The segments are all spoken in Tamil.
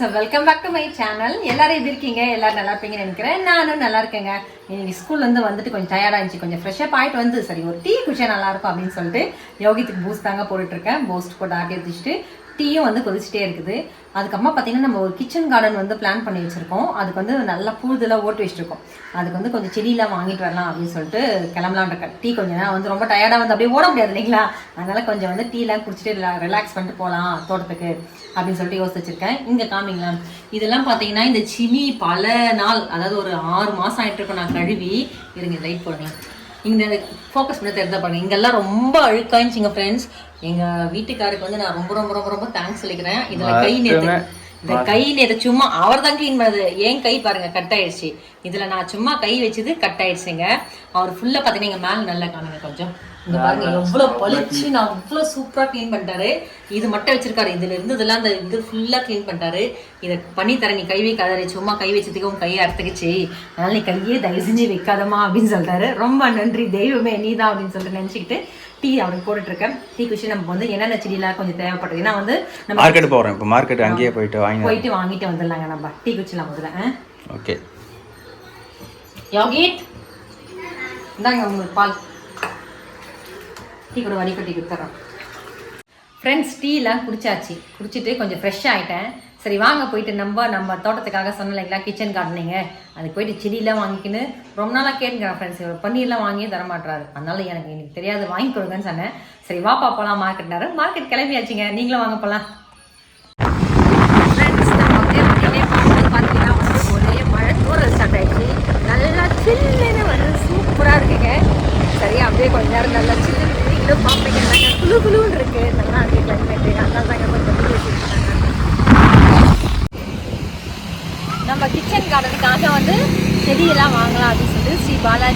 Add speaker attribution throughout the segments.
Speaker 1: Welcome back to my channel எல்லாரும் எப்படி இருக்கீங்க? எல்லாரும் நல்லா இருப்பீங்கன்னு நினைக்கிறேன். நானும் நல்லா இருக்கேங்க. இன்னைக்கு ஸ்கூல்ல இருந்து வந்துட்டு கொஞ்சம் டயர்டாக இருந்துச்சு. கொஞ்சம் ஃப்ரெஷ்ஷப் ஆயிட்டு வந்து சரி ஒரு டீ குடிச்சா நல்லா இருக்கும் அப்படின்னு சொல்லிட்டு யோகித்துக்கு பூஸ்ட் தாங்க போட்டுட்டு இருக்கேன். பூஸ்ட் போட்டு ஆட்டி எடுத்துட்டு டீயும் வந்து கொதிச்சுட்டே இருக்குது. அதுக்கப்புறமா பார்த்தீங்கன்னா நம்ம ஒரு கிச்சன் கார்டன் வந்து பிளான் பண்ணி வச்சுருக்கோம். அதுக்கு வந்து நல்லா பூதெல்லாம் ஓட்டு வச்சிருக்கோம். அதுக்கு வந்து கொஞ்சம் செடியெல்லாம் வாங்கிட்டு வரலாம் அப்படின்னு சொல்லிட்டு கிளம்பலாம் இருக்கேன். டீ கொஞ்சம் நேரம் வந்து ரொம்ப டயர்டாக வந்து அப்படியே ஓட முடியாது இல்லைங்களா? அதனால் கொஞ்சம் வந்து டீலாம் குடிச்சிட்டு ரிலாக்ஸ் பண்ணிட்டு போகலாம் தோட்டத்துக்கு அப்படின்னு சொல்லிட்டு யோசிச்சு இங்கே காமிங்களா? இதெல்லாம் பார்த்தீங்கன்னா இந்த சிமி பல நாள் அதாவது ஒரு ஆறு மாதம் ஆகிட்டு இருக்கோம் நான் கழுவி. இருங்க லைட் போடுறேன் இங்கே ஃபோக்கஸ் பண்ணி தெரிஞ்சா பாருங்க. இங்கெல்லாம் ரொம்ப அழுக்காயிருச்சுங்க ஃப்ரெண்ட்ஸ் எங்க வீட்டுக்காருக்கு வந்து நான் ரொம்ப ரொம்ப ரொம்ப ரொம்ப தேங்க்ஸ் சொல்லிக்கிறேன். இதுல கை நேத்து இந்த கை நேத்து சும்மா அவர் தான் க்ளீன் பண்ணது. ஏன் கை பாருங்க கட் ஆயிடுச்சு. இதுல நான் சும்மா கை வச்சது கட் ஆயிடுச்சுங்க. அவர் ஃபுல்லா பாத்தீங்கன்னா மேல நல்லா காணுங்க கொஞ்சம். இங்க பாருங்க எவ்வளவு பளிச்சு நான் அவ்வளவு சூப்பரா க்ளீன் பண்ணிட்டாரு. இது மட்டும் வச்சிருக்காரு. இதுல இருந்ததெல்லாம் அந்த இது ஃபுல்லா க்ளீன் பண்ணிட்டாரு. இதை பண்ணி தரேன் நீ கை வைக்காத. சும்மா கை வச்சதுக்கு உன் கையை அறுத்துக்குச்சு. அதனால நீ கையே தயவு செஞ்சு வைக்காதமா அப்படின்னு சொல்லிட்டாரு ரொம்ப நன்றி தெய்வமே நீதான் அப்படின்னு சொல்லிட்டு நினைச்சுக்கிட்டு டீ அவருக்கு போட்டுட்டு இருக்கேன் டீ குஷி நம்ம வந்து என்னென்ன செடியெல்லாம் கொஞ்சம் தேவைப்படுது? ஏன்னா வந்து நம்ம
Speaker 2: மார்க்கெட் போகிறேன் இப்போ மார்க்கெட் அங்கேயே போயிட்டு வாங்கி
Speaker 1: போயிட்டு வாங்கிட்டு வந்துடலாங்க நம்ம. டீ குச்சிலாம் முதல்ல?
Speaker 2: ஓகே
Speaker 1: யோகித் இந்தாங்க உங்களுக்கு பால். டீ கூட வடிகட்டி கொடுத்துட்றேன் ஃப்ரெண்ட்ஸ் டீலாம் குடிச்சாச்சு. குடிச்சிட்டு கொஞ்சம் ஃப்ரெஷ் ஆயிட்டேன். சரி வாங்க போயிட்டு நம்ம நம்ம தோட்டத்துக்காக சொன்னோம் இல்லைங்களா கிச்சன் கார்டனிங்க அது போயிட்டு செடியெலாம் வாங்கிக்கின்னு ரொம்ப நாளாக கேட்டுக்கிறேன் ஃப்ரெண்ட்ஸ் இவர் பன்னீர்லாம் வாங்கியே தர மாட்டாரு அதனால எனக்கு எனக்கு தெரியாது வாங்கி கொடுங்கன்னு சொன்னேன். சரி வாப்பா போகலாம் மார்க்கெட்னாரு மார்க்கெட் கிளம்பியாச்சுங்க. நீங்களும் வாங்க போகலாம் ஃப்ரெண்ட்ஸ் நம்ம அப்படியே வண்டியிலே பார்க்கும்போது பார்த்தீங்கன்னா வந்து ஒரே மழை தூரல் ஸ்டார்ட் ஆயிடுச்சு நல்லா சில்லுன்னு வந்து சூப்பராக இருக்குங்க சரி அப்படியே கொஞ்ச நேரம் நல்லா சில்லுன்னு நீங்களும் பார்ப்பீங்க நாங்க குளு குளுன்னு இருக்கு நல்லா இருக்கு கிளைமேட்டு அதனால தாங்க கொஞ்சம் வீடியோ ஷூட் நம்ம கிச்சன் கார்டனுக்காக வந்து செடியெல்லாம் வாங்கலாம் அப்படின்னு சொல்லிட்டு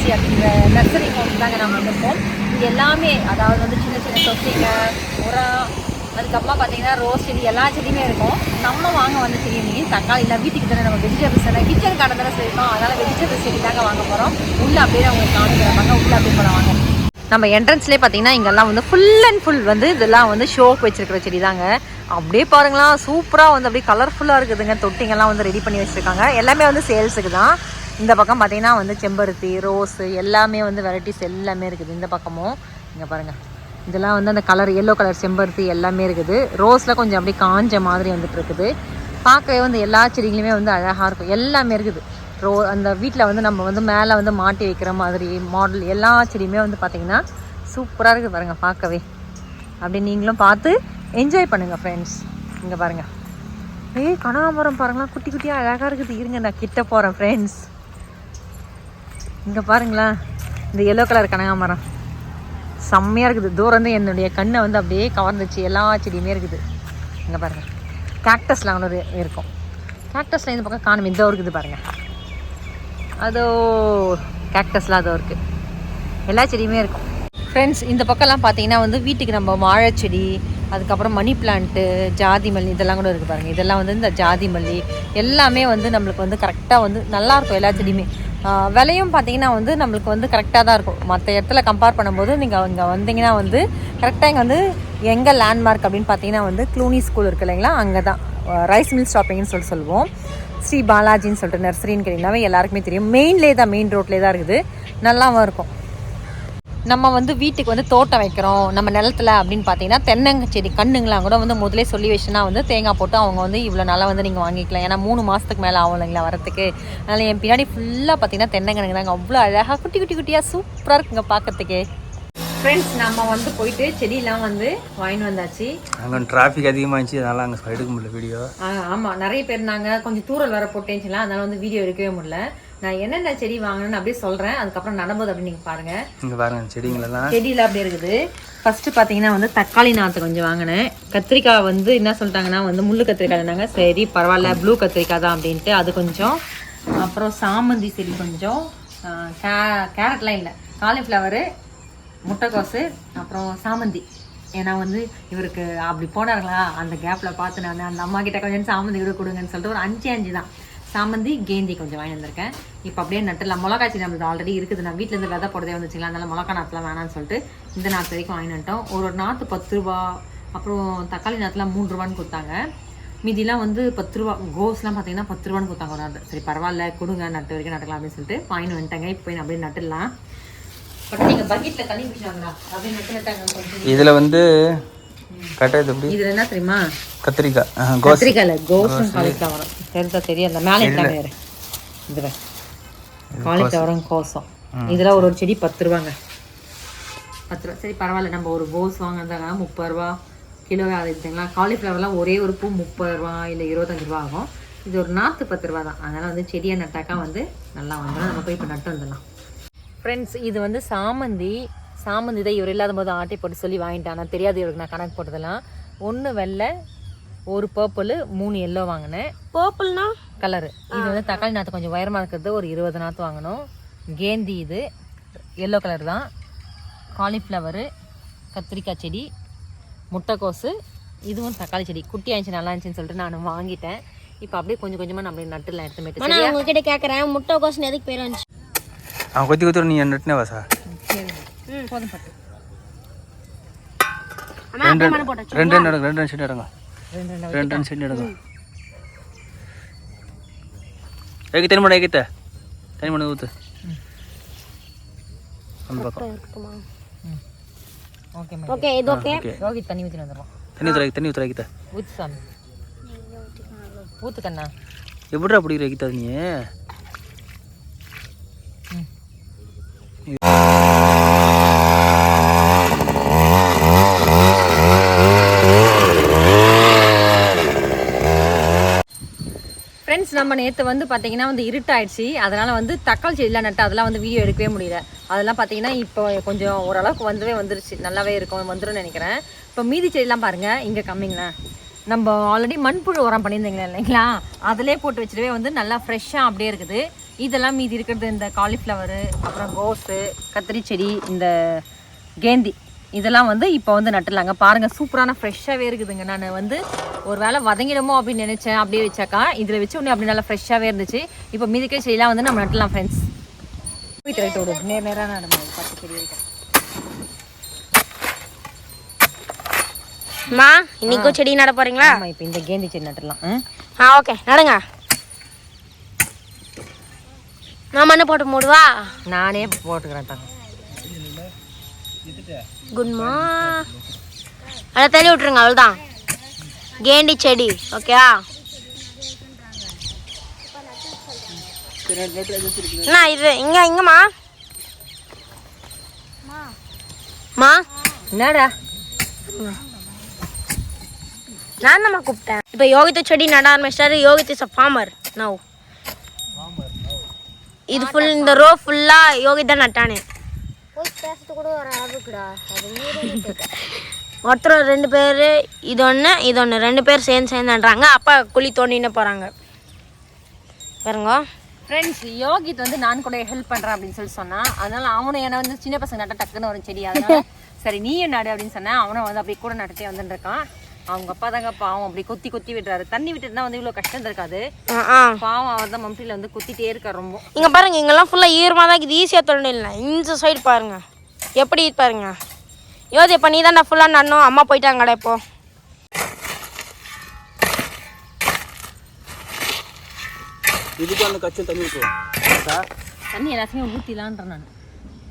Speaker 1: ஸ்ரீ அப்படிங்கிற நர்சரி ஹோம் தாங்க நாங்கள் வந்திருக்கோம். இது எல்லாமே அதாவது வந்து சின்ன சின்ன தொட்டிங்க உரம் அதுக்கப்புறமா பார்த்தீங்கன்னா ரோஸ் செடி எல்லா செடியுமே இருக்கும். நம்ம வாங்க வந்த செடி இன்னைக்கு தக்காளி இல்லை வீட்டுக்கு தானே நம்ம வெஜிடபிள்ஸ் தானே கிச்சன் கார்டன் தானே சொல்லியிருக்கோம் அதனால் வெஜிடபிள்ஸ் செடி தாங்க வாங்க போகிறோம் உள்ளே அப்படியே அவங்க காமிக்கிறாங்க உள்ளே அப்படியே போல வாங்க. நம்ம என்ட்ரன்ஸ்லேயே பார்த்தீங்கன்னா இங்கெல்லாம் வந்து ஃபுல் அண்ட் ஃபுல் வந்து இதெல்லாம் வந்து ஷோக்கு வச்சிருக்கிற செடி தாங்க. அப்படியே பாருங்களா சூப்பராக வந்து அப்படியே கலர்ஃபுல்லாக இருக்குதுங்க. தொட்டிங்கெல்லாம் வந்து ரெடி பண்ணி வச்சுருக்காங்க. எல்லாமே வந்து சேல்ஸுக்கு தான். இந்த பக்கம் பார்த்தீங்கன்னா வந்து செம்பருத்தி ரோஸு எல்லாமே வந்து வெரைட்டிஸ் எல்லாமே இருக்குது. இந்த பக்கமும் இங்கே பாருங்கள் இதெல்லாம் வந்து அந்த கலர் எல்லோ கலர் செம்பருத்தி எல்லாமே இருக்குது. ரோஸில் கொஞ்சம் அப்படியே காஞ்ச மாதிரி வந்துட்டு இருக்குது. பார்க்கவே வந்து எல்லா செடிகளுமே வந்து அழகாக இருக்கும். எல்லாமே இருக்குது. ரோ அந்த வீட்டில் வந்து நம்ம வந்து மேலே வந்து மாட்டி வைக்கிற மாதிரி மாடல் எல்லா செடியுமே வந்து பார்த்திங்கன்னா சூப்பராக இருக்குது பாருங்கள் பார்க்கவே. அப்படி நீங்களும் பார்த்து என்ஜாய் பண்ணுங்கள் ஃப்ரெண்ட்ஸ் இங்கே பாருங்கள் ஏய் கனகாம்பரம் பாருங்களா குட்டி குட்டியாக அழகாக இருக்குது. இருங்க நான் கிட்ட போகிறேன் ஃப்ரெண்ட்ஸ் இங்கே பாருங்களேன் இந்த எல்லோ கலர் கனகாமரம் செம்மையாக இருக்குது. தூரம் வந்து என்னுடைய கண்ணை வந்து அப்படியே கவர்ந்துச்சு. எல்லா செடியுமே இருக்குது. இங்கே பாருங்கள் கேக்டஸ்லாம் ஒன்று இருக்கும். கேக்டஸில் இந்த பக்கம் காணும். இதோ இருக்குது பாருங்கள் அதோ கேக்டஸ்லாம் அதோ இருக்குது எல்லா செடியுமே இருக்கும். ஃப்ரெண்ட்ஸ் இந்த பக்கம்லாம் பார்த்தீங்கன்னா வந்து வீட்டுக்கு நம்ம வாழைச்செடி அதுக்கப்புறம் மணி பிளான்ட்டு ஜாதி மல்லி இதெல்லாம் கூட இருக்குது பாருங்கள் இதெல்லாம் வந்து இந்த ஜாதி மல்லி எல்லாமே வந்து நம்மளுக்கு வந்து கரெக்டாக வந்து நல்லாயிருக்கும் எல்லா செடியுமே. விலையும் பார்த்தீங்கன்னா வந்து நம்மளுக்கு வந்து கரெக்டாக தான் இருக்கும். மற்ற இடத்துல கம்பேர் பண்ணும்போது நீங்கள் இங்கே வந்தீங்கன்னா வந்து கரெக்டாக இங்கே வந்து எங்கே லேண்ட்மார்க் அப்படின்னு பார்த்தீங்கன்னா வந்து க்ளூனி ஸ்கூல் இருக்கு இல்லைங்களா? அங்கே தான் ரைஸ் மில் ஷாப்பிங்னு சொல்லிட்டு சொல்லுவோம். ஸ்ரீ பாலாஜின்னு சொல்லிட்டு நர்சரின்னு கேட்டிங்கனாவே எல்லாருக்குமே தெரியும். மெயின்லேயே தான் மெயின் ரோட்லேயே தான் இருக்குது. நல்லாவும் இருக்கும். நம்ம வந்து வீட்டுக்கு வந்து தோட்டம் வைக்கிறோம் நம்ம நிலத்துல அப்படின்னு பார்த்தீங்கன்னா தென்னங்க செடி கண்ணுங்களாம் கூட வந்து முதலே சொல்லி வச்சுனா வந்து தேங்காய் போட்டு அவங்க வந்து இவ்வளோ நாளாக வந்து நீங்கள் வாங்கிக்கலாம். ஏன்னா மூணு மாதத்துக்கு மேலே ஆகும் இல்லைங்களா வரத்துக்கு அதனால் என் பின்னாடி ஃபுல்லாக பார்த்தீங்கன்னா தென்னங்கணுங்க தாங்க அவ்வளோ அழகாக குட்டி குட்டி குட்டியாக சூப்பராக இருக்குங்க பார்க்கறதுக்கே. ஃப்ரெண்ட்ஸ் நம்ம வந்து போயிட்டு செடியெல்லாம் வந்து வாங்கிட்டு வந்தாச்சு.
Speaker 2: அங்கே டிராஃபிக் அதிகமாக இருந்துச்சு. அதனால் அங்கே எடுக்க முடியல வீடியோ
Speaker 1: ஆ, ஆமா. நிறைய பேர் இருந்தாங்க. கொஞ்சம் தூரல் வர போட்டேன்ச்சுலாம் அதனால வந்து வீடியோ எடுக்கவே முடியல. நான் என்னென்ன செடி வாங்கினேன்னு அப்படியே சொல்றேன். அதுக்கப்புறம் நடும்போது அப்படி நீங்க பாருங்க.
Speaker 2: இங்கே பாருங்க செடிங்களெல்லாம்
Speaker 1: செடியில் அப்படி இருக்குது. ஃபர்ஸ்ட் பார்த்தீங்கன்னா வந்து தக்காளி நாற்று கொஞ்சம் வாங்கினேன். கத்திரிக்காய் வந்து என்ன சொல்லிட்டாங்கன்னா வந்து முள்ளு கத்திரிக்காய் இருந்தாங்க சரி பரவாயில்ல ப்ளூ கத்திரிக்காய் தான் அப்படின்ட்டு அது கொஞ்சம். அப்புறம் சாமந்தி செடி கொஞ்சம். கே கேரட்லாம் இல்லை. காலிஃப்ளவரு முட்டைக்கோசு அப்புறம் சாமந்தி. ஏன்னா வந்து இவருக்கு அப்படி போனாருங்களா? அந்த கேப்பில் பார்த்து நான் அந்த அம்மா கிட்ட கொஞ்சம் சாமந்தி கூட கொடுங்கன்னு சொல்லிட்டு ஒரு அஞ்சு அஞ்சு தான். சாமந்தி கேந்தி கொஞ்சம் வாங்கி வந்திருக்கேன். இப்போ அப்படியே நட்டுலாம் மிளகாய் செடி நம்மளுக்கு ஆல்ரெடி இருக்குது. நான் வீட்டில் இருந்து விதை போடுறதே வந்துச்சுங்களா அதனால் மிளகா நாற்றுலாம் வேணாம்னு சொல்லிட்டு இந்த நாற்று வரைக்கும் வாங்கி வந்துட்டோம். ஒரு ஒரு நாற்று பத்து ரூபா அப்புறம் தக்காளி நாற்றுலாம் மூணு ரூபான்னு கொடுத்தாங்க. மீதிலாம் வந்து பத்து ரூபா கோஸ்லாம் பார்த்தீங்கன்னா பத்து ரூபான்னு கொடுத்தாங்க ஒரு ஆர்டர் சரி பரவாயில்ல கொடுங்க நட்டு வரைக்கும் நடக்கலாம் அப்படின்னு சொல்லிட்டு பாயிண்ட் வந்துட்டாங்க. இப்போ போய் நான் அப்படியே நட்டுடலாம். பட் நீங்கள் பக்கெட்டில் தண்ணி பிடிச்சாங்களா அப்படியே நட்டு நட்டாங்க.
Speaker 2: இதில் வந்து கட்டது எப்படி?
Speaker 1: இதில் என்ன தெரியுமா?
Speaker 2: கத்திரிக்காய்.
Speaker 1: கத்திரிக்காயில் கோஸும் காலிஃப்ளவரும் தெரிஞ்சா தெரியல மேலே இருக்காங்க வேறு இதில். காலிஃப்ளவரும் கோஸும். இதில் ஒரு ஒரு செடி பத்து ரூபாங்க. பத்து ரூபா. சரி பரவாயில்ல. நம்ம ஒரு கோஸ் வாங்கினாங்க முப்பது ரூபா கிலோவே ஆகுதுங்களா காலிஃப்ளவர்லாம் ஒரே ஒரு பூ முப்பது ரூபா இல்லை இருபத்தஞ்சு ரூபா ஆகும். இது ஒரு நாற்று பத்து ரூபா தான். அதனால் வந்து செடியை நட்டாக்கா வந்து நல்லா வந்துடும் நம்ம போய் இப்போ நட்டு வந்துடலாம். ஃப்ரெண்ட்ஸ் இது வந்து சாமந்தி சாமந்தி தான் இவர் இல்லாத போது ஆட்டை போட்டு சொல்லி வாங்கிட்டேன். ஆனால் தெரியாது இவருக்கு நான் கணக்கு போட்டதெல்லாம். ஒன்று வெள்ளை ஒரு பர்பிள் மூணு எல்லோ வாங்கினேன்.
Speaker 3: பர்பிள்னா
Speaker 1: கலரு இது வந்து தக்காளி நாற்று கொஞ்சம் உயரமாக இருக்கிறது. ஒரு இருபது நாற்று வாங்கணும் கேந்தி இது. எல்லோ கலர் தான். காலிஃப்ளவரு கத்திரிக்காய் செடி முட்டைக்கோசு. இதுவும் தக்காளி செடி. குட்டி ஆயிடுச்சு நல்லா இருந்துச்சுன்னு சொல்லிட்டு நான் வாங்கிட்டேன். இப்போ அப்படியே கொஞ்சம் கொஞ்சமாக நம்ம நட்டுலாம் சரியா?
Speaker 3: உங்ககிட்ட கேக்குறேன். முட்டை கோசன் எதுக்கு பேர் வந்துச்சு?
Speaker 2: அவன் கொத்தி கொத்தி நீ நட்டுனே வாசா
Speaker 1: சரி? போதும் பட்டு.
Speaker 2: ரெண்டு ரெண்டு எடுங்க ரெண்டு ரெண்டு செடி எடுங்க.
Speaker 1: ரெண்டு ரெண்டு
Speaker 2: ரெண்டு ரெண்டு செடி எடுங்க. ஏகி தனி மணி ஏகித்த தனி மணி ஊற்று அந்த பக்கம்.
Speaker 3: இருக்குமா?
Speaker 1: ஓகே
Speaker 3: ஓகே இது ஓகே.
Speaker 2: ஓகே.
Speaker 1: யோகித் தண்ணி ஊற்றி வந்துடுவோம்
Speaker 2: தண்ணி ஊற்றுற தண்ணி
Speaker 1: ஊத்து சாமி. ஊத்து கண்ணா
Speaker 2: எப்படிடா அப்படி ஏகித்தா நீ
Speaker 1: ஃப்ரெண்ட்ஸ் நம்ம நேற்று வந்து பார்த்தீங்கன்னா வந்து இருட்டாயிடுச்சு. அதனால் வந்து தக்காளி செடியெலாம் நட்டு அதெல்லாம் வந்து வீடியோ எடுக்கவே முடியல. அதெல்லாம் பார்த்தீங்கன்னா இப்போ கொஞ்சம் ஓரளவுக்கு வந்துவே வந்துருச்சு. நல்லாவே இருக்கும் வந்துரும்னு நினைக்கிறேன். இப்போ மீதி செடியெலாம் பாருங்கள் இங்கே கம்மிங்களேன் நம்ம ஆல்ரெடி மண்புழு உரம் பண்ணியிருந்தீங்களா இல்லைங்களா? அதிலே போட்டு வச்சுட்டவே வந்து நல்லா ஃப்ரெஷ்ஷாக அப்படியே இருக்குது. இதெல்லாம் மீதி இருக்கிறது இந்த காலிஃப்ளவரு அப்புறம் கோஸு கத்திரி செடி இந்த கேந்தி. இதெல்லாம் வந்து இப்போ வந்து நட்டுலாங்க பாருங்கள் சூப்பரான ஃப்ரெஷ்ஷாகவே இருக்குதுங்க. நான் வந்து ஒரு வேளை வதங்கிடுமோ அப்படின்னு நினச்சேன். அப்படியே வச்சாக்கா இதில் வச்சு உடனே அப்படி நல்லா ஃப்ரெஷ்ஷாகவே இருந்துச்சு. இப்போ மீதிக்கே செடியெல்லாம் வந்து நம்ம நட்டலாம் ஃப்ரெண்ட்ஸ் போயிட்டு ரைட்டு விடு. நேர் நேராக நடுங்க பத்து
Speaker 3: அம்மா இன்னைக்கும் செடி நட போறீங்களா?
Speaker 1: ஆமாம் இப்போ இந்த கேந்தி செடி நட்டுலாம்? ஆ?
Speaker 3: ஓகே. நடுங்க. நான் மண்ணை போட்டு மூடுவா?
Speaker 1: நானே போட்டுக்கிறேன் தாங்க
Speaker 3: குட்மா அதை தள்ளி விட்டுருங்க அவ்வளோதான் கேண்டி செடி ஓகேவா அண்ணா இது இங்க இங்கம்மா. மா
Speaker 1: என்னடா?
Speaker 3: நான் தான் கூப்பிட்டேன். இப்போ யோகித்த செடி நட ஆரம்பிச்சிட்டாரு. Yogith is a farmer now இது ஃபுல் இந்த ரோ ஃபுல்லா யோகித் தான் நட்டானே. ஒருத்தர் ரெண்டு பேர் இது ஒன்று இது ஒன்று ரெண்டு பேர் சேர்ந்து சேர்ந்து நடுறாங்க அப்பா குழி தோண்டின்னு போகிறாங்க பாருங்க.
Speaker 1: ஃப்ரெண்ட்ஸ் யோகித் வந்து நான் கூட ஹெல்ப் பண்ணுறேன் அப்படின்னு சொல்லி சொன்னான். அதனால அவனும் என்ன வந்து சின்ன பசங்க நட்ட டக்குன்னு ஒரு செடி. அதனால சரி நீயும் நடு அப்படின்னு சொன்னேன். அவனும் வந்து அப்படியே கூட நட்டுட்டே வந்துட்டு இருக்கான் அவங்க அப்பா தாங்க பாவம் அப்படி கொத்தி கொத்தி விடுறாரு. தண்ணி விட்டுட்டுனா வந்து இவ்வளோ கஷ்டம் இருக்காது பாவம் அவர் தான் மம்டியில் வந்து குத்திட்டே இருக்கார் ரொம்ப.
Speaker 3: இங்கே பாருங்க இங்கெல்லாம் ஃபுல்லாக ஈரமாக தான் இருக்குது. ஈஸியாக தோண்டி இல்லை. இந்த சைடு பாருங்க. எப்படி பாருங்க? யோதி இப்போ நீ தான் ஃபுல்லாக நடணும். அம்மா போயிட்டாங்கடா இப்போ.
Speaker 2: இதுக்கு அந்த கச்சல் தண்ணி ஊற்றுவோம்
Speaker 1: தண்ணி எல்லாத்தையுமே ஊற்றிலான்ற நான்.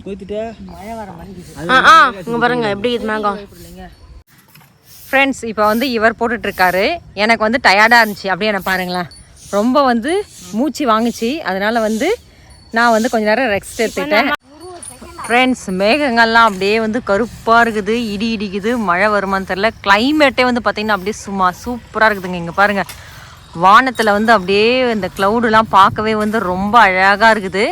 Speaker 2: ஊற்றிட்டே
Speaker 1: மழை வர மாதிரி
Speaker 3: ஆ ஆ இங்கே பாருங்க எப்படி இது மேகம்.
Speaker 1: ஃப்ரெண்ட்ஸ் இப்போ வந்து இவர் போட்டுட்டு இருக்காரு எனக்கு வந்து டயர்டாக இருந்துச்சு. அப்படியே என்ன பாருங்களேன். ரொம்ப வந்து மூச்சு வாங்குச்சு. அதனால வந்து நான் வந்து கொஞ்ச நேரம் ரெஸ்ட் எடுத்துக்கிட்டேன். ஃப்ரெண்ட்ஸ் மேகங்கள்லாம் அப்படியே வந்து கருப்பாக இருக்குது இடி இடிக்குது மழை வருமான்னு தெரில கிளைமேட்டே வந்து பார்த்திங்கன்னா அப்படியே சும்மா சூப்பராக இருக்குதுங்க. இங்கே பாருங்கள் வானத்தில் வந்து அப்படியே இந்த க்ளவுடுலாம் பார்க்கவே வந்து ரொம்ப அழகாக இருக்குது.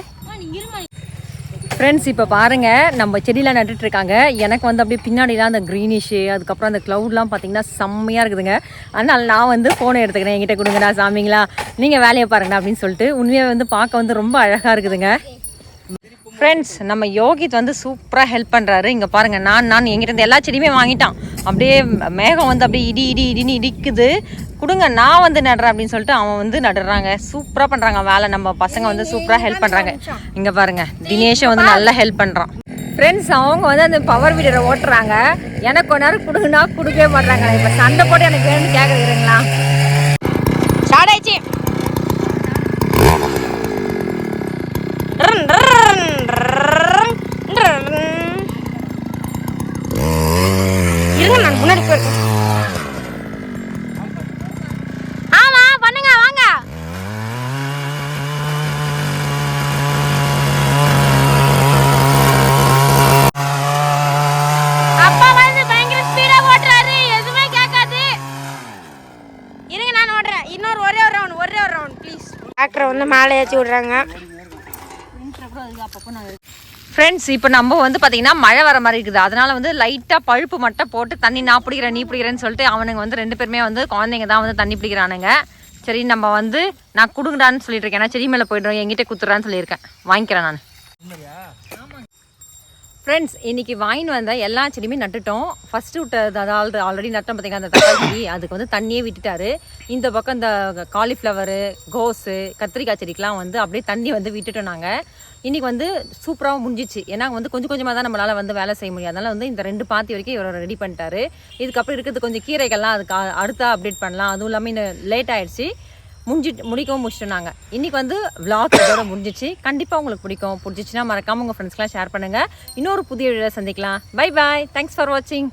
Speaker 1: ஃப்ரெண்ட்ஸ் இப்போ பாருங்க. நம்ம செடியெலாம் நட்டுட்ருக்காங்க எனக்கு வந்து அப்படியே பின்னாடிலாம் அந்த க்ரீனிஷு அதுக்கப்புறம் அந்த க்ளவுட்லாம் பார்த்திங்கன்னா செம்மையாக இருக்குதுங்க. அதனால் நான் வந்து ஃபோனை எடுத்துக்கிறேன். என்கிட்ட கொடுங்கடா சாமிங்களா. நீங்கள் வேலையை பாருங்கடா அப்படின்னு சொல்லிட்டு உண்மையாக வந்து பார்க்க வந்து ரொம்ப அழகாக இருக்குதுங்க. ஃப்ரெண்ட்ஸ் நம்ம யோகித் வந்து சூப்பராக ஹெல்ப் பண்ணுறாரு இங்கே பாருங்கள் நான் நான் எங்கிட்ட எல்லா செடியுமே வாங்கிட்டான். அப்படியே மேகம் வந்து அப்படியே இடி இடி இடின்னு இடிக்குது. கொடுங்க நான் வந்து நடுறேன் அப்படின்னு சொல்லிட்டு அவன் வந்து நடுறாங்க. சூப்பராக பண்ணுறாங்க வேலை. நம்ம பசங்க வந்து சூப்பராக ஹெல்ப் பண்ணுறாங்க இங்கே பாருங்கள் தினேஷும் வந்து நல்லா ஹெல்ப் பண்ணுறான் ஃப்ரெண்ட்ஸ் அவங்க வந்து அந்த பவர் வீடரை ஓட்டுறாங்க. எனக்கு கொஞ்ச நேரம் கொடுங்கன்னா கொடுக்கவே மாட்டாங்க இப்போ சண்டை போட்டு எனக்கு வேணும்னு கேட்குறீங்களா
Speaker 3: ஸ்டார்ட் ஆயிடுச்சு முன்னாடி போயிருக்கேன் ஆமா பண்ணுங்க வாங்க. அப்பா வந்து பயங்கர ஸ்பீடா ஓட்டுறாரு. எதுவுமே கேட்காது. இருங்க நான் ஓடுறேன் இன்னொரு ஒரே ஒரு ரவுண்ட் ஒரே ஒரு ரவுண்ட் ப்ளீஸ் டிராக்டரை வந்து மேலே ஏற்றி விடுறாங்க
Speaker 1: ஃப்ரெண்ட்ஸ் இப்போ நம்ம வந்து பார்த்தீங்கன்னா மழை வர மாதிரி இருக்குது. அதனால் வந்து லைட்டாக பழுப்பு மட்டும் போட்டு தண்ணி நான் பிடிக்கிறேன் நீ பிடிக்கிறேன்னு சொல்லிட்டு அவனுங்க வந்து ரெண்டு பேருமே வந்து குழந்தைங்க தான் வந்து தண்ணி பிடிக்கிறானுங்க. சரி நம்ம வந்து நான் கொடுங்கடான்னு சொல்லிட்டு இருக்கேன். நான் செடி மேலே போய்டுறோம் எங்கிட்ட குத்துறான்னு சொல்லியிருக்கேன். வாங்கிக்கிறேன் நான். ஃப்ரெண்ட்ஸ் இன்றைக்கி வாங்கின்னு வந்த எல்லா செடியுமே நட்டுட்டோம். ஃபர்ஸ்ட் விட்டது அதாவது ஆல்ரெடி நட்டோம் பார்த்தீங்கன்னா அந்த தக்காளி செடி அதுக்கு வந்து தண்ணியே விட்டுட்டாரு. இந்த பக்கம் இந்த காலிஃப்ளவரு கோஸு கத்திரிக்காய் செடிக்கெலாம் வந்து அப்படியே தண்ணி வந்து விட்டுட்டோம் நாங்கள் இன்றைக்கி வந்து சூப்பராகவும் முடிஞ்சிச்சு. ஏன்னா வந்து கொஞ்சம் கொஞ்சமாக தான் நம்மளால் வந்து வேலை செய்ய முடியும். அதனால் வந்து இந்த ரெண்டு பாத்தி வரைக்கும் இவரை ரெடி பண்ணிட்டாரு. இதுக்கப்புறம் இருக்கிறது கொஞ்சம் கீரைகள்லாம் அதுக்கு அடுத்தா அப்டேட் பண்ணலாம். அதுவும் இல்லாமல் இன்னும் லேட் ஆகிடுச்சு முடிஞ்சிட்டு முடிக்கவும் முடிச்சிட்டோம் நாங்கள் இன்றைக்கி வந்து விளாக் இதோட முடிஞ்சிச்சு. கண்டிப்பாக உங்களுக்கு பிடிக்கும். பிடிச்சிச்சின்னா மறக்காமல் உங்கள் ஃப்ரெண்ட்ஸ்க்கெலாம் ஷேர் பண்ணுங்கள் இன்னொரு புதிய வீடியோ சந்திக்கலாம். பை பாய் தேங்க்ஸ் ஃபார் வாட்சிங்